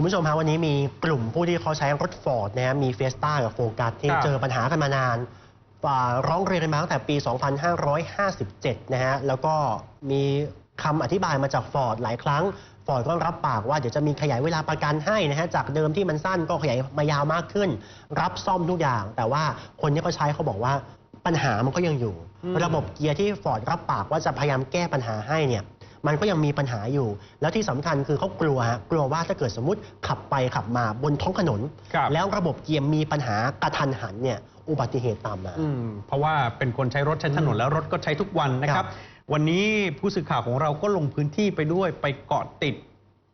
คุณผู้ชมฮะวันนี้มีกลุ่มผู้ที่เขาใช้รถฟอร์ดนะฮะมีเฟสต้ากับโฟกัสที่ครับ เจอปัญหากันมานานอ่าร้องเรียนกันมาตั้งแต่ปี 2557 นะฮะแล้วก็มีคำอธิบายมาจากฟอร์ดหลายครั้งฟอร์ดก็รับปากว่าเดี๋ยวจะมีขยายเวลาประกันให้นะฮะจากเดิมที่มันสั้นก็ขยายมายาวมากขึ้น รับซ่อมทุกอย่าง แต่ว่าคนที่เขาใช้เขาบอกว่าปัญหามันก็ยังอยู่ อืม ระบบเกียร์ที่ฟอร์ดรับปากว่าจะพยายามแก้ปัญหาให้เนี่ย มันก็ยังมีปัญหาอยู่ แล้วที่สำคัญคือเขากลัวฮะกลัวว่าถ้าเกิดสมมติขับไปขับมาบนท้องถนนครับแล้วระบบเกียร์มีปัญหากระทันหันเนี่ยอุบัติเหตุตามมาอืมเพราะว่าเป็นคนใช้รถใช้ถนนแล้วรถก็ใช้ทุกวันนะคครัรับบวันนี้ผู้สื่อข่าวของเราก็ลงพื้นที่ไปด้วยไปเกาะติด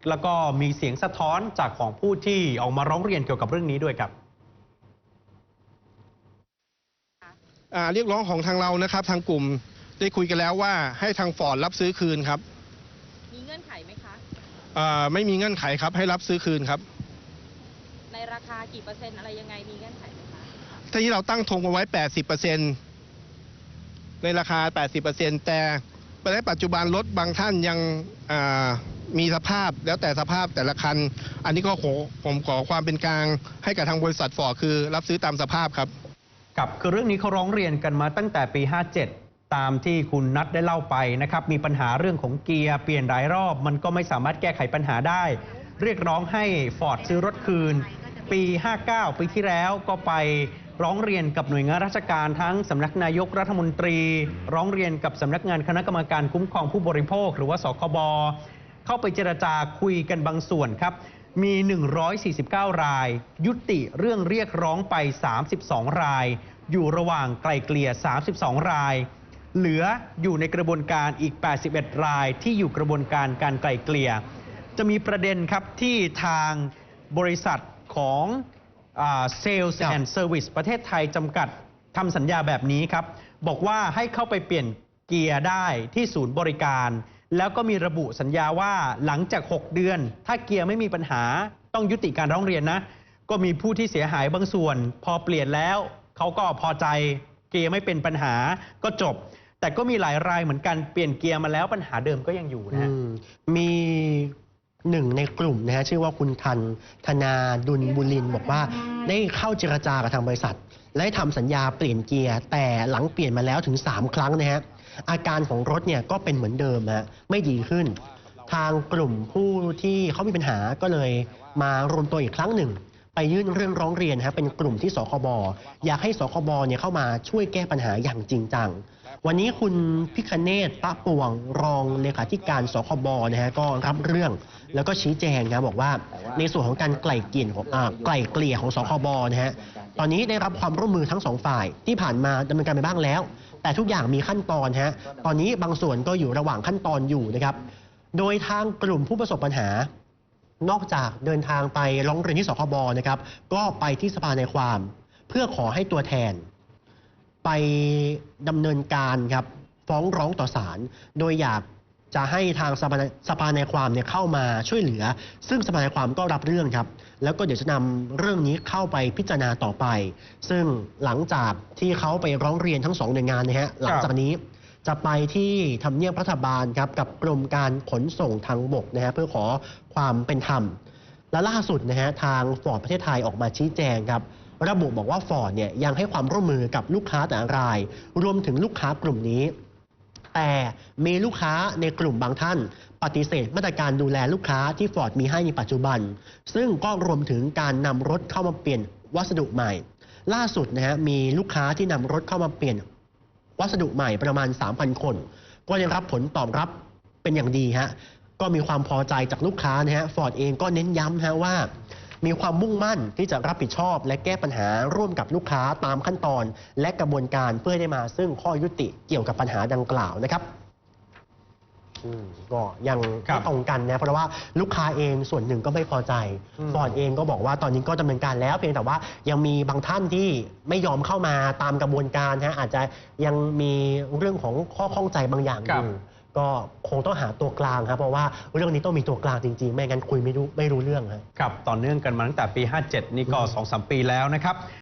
แล้วก็มีเสียงสะท้อนจากของผู้ที่ออกมาร้องเรียนเกี่ยวกับเรื่องนี้ด้วยครับอ่าเรียกร้องของทางเรานะครับ ทางกลุ่มได้คุยกันแล้วว่าให้ทางฟอร์ดรับซื้อคืนครับ มีเงื่อนไขไหมคะ อ่า ไม่มีเงื่อนไขครับให้รับซื้อคืนครับ ในราคากี่เปอร์เซ็นต์อะไรยังไงมีเงื่อนไขไหมคะที่เราตั้งธงเอาไว้ 80%ในราคา 80%แต่ในปัจจุบันรถบางท่านยังอ่ามีสภาพแล้วแต่สภาพแต่ละคัน อันนี้ก็ขอผมขอความเป็นกลางให้กับทางบริษัทฟอร์ดคือรับซื้อตามสภาพครับครับคือเรื่องนี้เขาร้องเรียนกันมาตั้งแต่ปี 57 ตามที่คุณนัทได้เล่าไปนะครับ มีปัญหาเรื่องของเกียร์เปลี่ยนหลายรอบ มันก็ไม่สามารถแก้ไขปัญหาได้ เรียกร้องให้ฟอร์ดซื้อรถคืน ปี 59 ปีที่แล้วก็ไปร้องเรียนกับหน่วยงานราชการทั้งสำนักนายกรัฐมนตรี ร้องเรียนกับสำนักงานคณะกรรมการคุ้มครองผู้บริโภค หรือว่าสคบเข้าไปเจรจาคุยกันบางส่วนครับ มี 149 ราย ยุติเรื่องเรียกร้องไป 32 ราย อยู่ระหว่างไกลเกลี่ย 32 ราย เหลืออยู่ในกระบวนการอีก 81 รายที่อยู่กระบวนการการไกลเกลี่ย จะมีประเด็นครับที่ทางบริษัทของเซลล์แอนด์เซอร์วิสประเทศไทยจำกัดทำสัญญาแบบนี้ครับ บอกว่าให้เข้าไปเปลี่ยนเกียร์ได้ที่ศูนย์บริการ แล้วก็มีระบุสัญญาว่าหลังจาก 6 เดือน ถ้าเกียร์ไม่มีปัญหาต้องยุติการร้องเรียนนะ ก็มีผู้ที่เสียหายบางส่วน พอเปลี่ยนแล้วเขาก็พอใจเกียร์ไม่เป็นปัญหาก็จบ แต่ก็มีหลายรายเหมือนกันเปลี่ยนเกียร์มาแล้วปัญหาเดิมก็ยังอยู่นะฮะ อืมมีหนึ่งในกลุ่มนะฮะชื่อว่าคุณทันธนาดุลบุรินทร์บอกว่าได้เข้าเจรจากับทางบริษัท และได้ทำสัญญาเปลี่ยนเกียร์ แต่หลังเปลี่ยนมาแล้วถึง 3 ครั้งนะฮะอาการของรถเนี่ยก็เป็นเหมือนเดิมฮะไม่ดีขึ้น ทางกลุ่มผู้ที่เขามีปัญหาก็เลยมารวมตัวอีกครั้งหนึ่ง ไปยื่นเรื่องร้องเรียนฮะเป็นกลุ่มที่สคบอยากให้สคบเนี่ยเข้ามาช่วยแก้ปัญหาอย่างจริงจัง วันนี้คุณพิคเนตตะปวงรองเลขาธิการสคบนะฮะก็รับเรื่อง แล้วก็ชี้แจงนะบอกว่า ในส่วนของการไกล่เกลี่ยของไกล่เกลี่ยของสคบนะฮะตอนนี้ได้รับความร่วมมือทั้งสองฝ่ายที่ผ่านมาดำเนินการไปบ้างแล้ว แต่ทุกอย่างมีขั้นตอนฮะตอนนี้บางส่วนก็อยู่ระหว่างขั้นตอนอยู่นะครับโดยทางกลุ่มผู้ประสบปัญหา นอกจากเดินทางไปร้องเรียนที่สคบนะครับ ก็ไปที่สภาในความ เพื่อขอให้ตัวแทน ไปดำเนินการครับ ฟ้องร้องต่อศาลโดยอยากจะให้ทางสภาสภาในความเนี่ยเข้ามาช่วยเหลือ ซึ่งสภาในความก็รับเรื่องครับ แล้วก็เดี๋ยวจะนำเรื่องนี้เข้าไปพิจารณาต่อไป ซึ่งหลังจากที่เขาไปร้องเรียนทั้งสองหน่วยงานนะฮะหลังจากนี้ จะไปที่ทำเนียบรัฐบาลครับกับกรมการขนส่งทางบกนะฮะเพื่อขอความเป็นธรรม และล่าสุดนะฮะทางฟอร์ดประเทศไทยออกมาชี้แจงครับระบุบอกว่าฟอร์ดเนี่ยยังให้ความร่วมมือกับลูกค้าแต่ละราย รวมถึงลูกค้ากลุ่มนี้ แต่มีลูกค้าในกลุ่มบางท่าน ปฏิเสธมาตรการดูแลลูกค้าที่ฟอร์ดมีให้ในปัจจุบัน ซึ่งก็รวมถึงการนำรถเข้ามาเปลี่ยนวัสดุใหม่ ล่าสุดนะฮะมีลูกค้าที่นำรถเข้ามาเปลี่ยน วัสดุใหม่ประมาณ 3,000 คน ก็ยังรับผลตอบรับเป็นอย่างดีฮะก็มีความพอใจจากลูกค้านะฮะฟอร์ดเองก็เน้นย้ำฮะว่า มีความมุ่งมั่นที่จะรับผิดชอบ และแก้ปัญหาร่วมกับลูกค้าตามขั้นตอน และกระบวนการเพื่อได้มาซึ่งข้อยุติเกี่ยวกับปัญหาดังกล่าวนะครับ อืมก็ยังครับไม่ตรงกันนะเพราะว่าลูกค้าเองส่วนหนึ่งก็ไม่พอใจอืม ฟอร์ดเองก็บอกว่าตอนนี้ก็ดำเนินการแล้ว เพียงแต่ว่ายังมีบางท่านที่ไม่ยอมเข้ามาตามกระบวนการฮะอาจจะยังมีเรื่องของข้อข้องใจบางอย่างอครับ ยู่ก็คงต้องหาตัวกลางครับเพราะว่าเรื่องนี้ต้องมีตัวกลางจริงๆ ไม่งั้นคุยไม่รู้ไม่รู้เรื่องฮะ ครับ ต่อเนื่องกันมาตั้งแต่ปี 57 นี่ก็ 2-3 ปีแล้วนะครับ